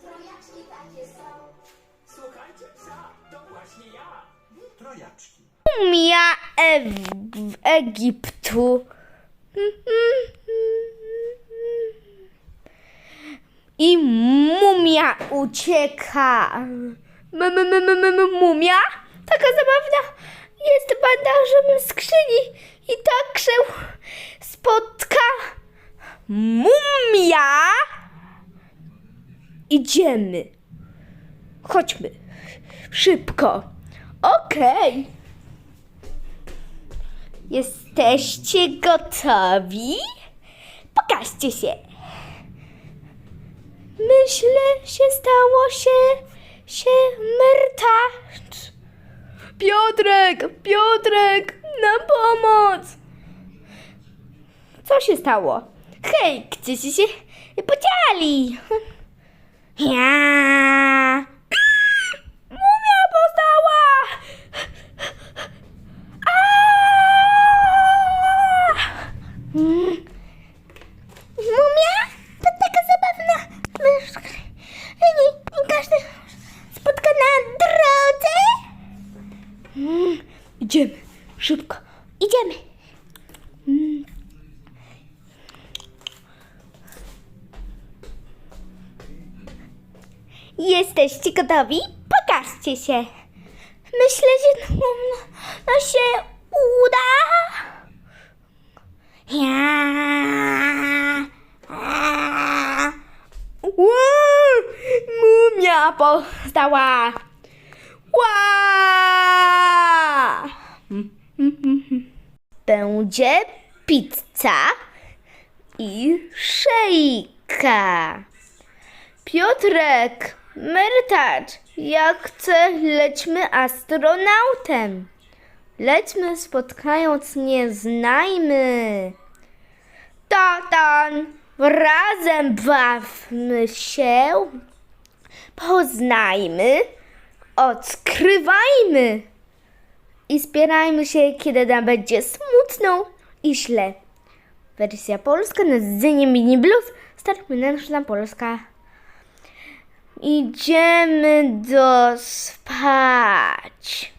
Trojaczki takie są. Słuchajcie psa, to właśnie ja. Trojaczki. Mumia e w Egiptu. I mumia ucieka. Mumia? Taka zabawna jest bandażem skrzyni i tak się spotka mumia. Idziemy. Chodźmy. Szybko. Okej. Jesteście gotowi? Pokażcie się. Myślę, się stało się, się mertacz. Piotrek, Piotrek, na pomoc. Co się stało? Hej, gdzieście się podzieli? Ja. Mumia powstała! Mm. Mumia? To taka zabawna myszka. Nie, nie każdy spotka na drodze. Mm. Idziemy, szybko, idziemy. Mm. Jesteście gotowi? Pokażcie się. Myślę, że no, no się uda. Ja. Wow, mumia powstała. Wow. Będzie pizza i szejka. Piotrek, Mertacz, jak chce, lećmy astronautem. Lećmy spotkając nieznajmy. Tatan, razem bawmy się. Poznajmy, odkrywajmy. I spierajmy się, kiedy nam będzie smutno i źle. Wersja polska na Zynie Mini Blues, starmynęczna polska. Idziemy do spać.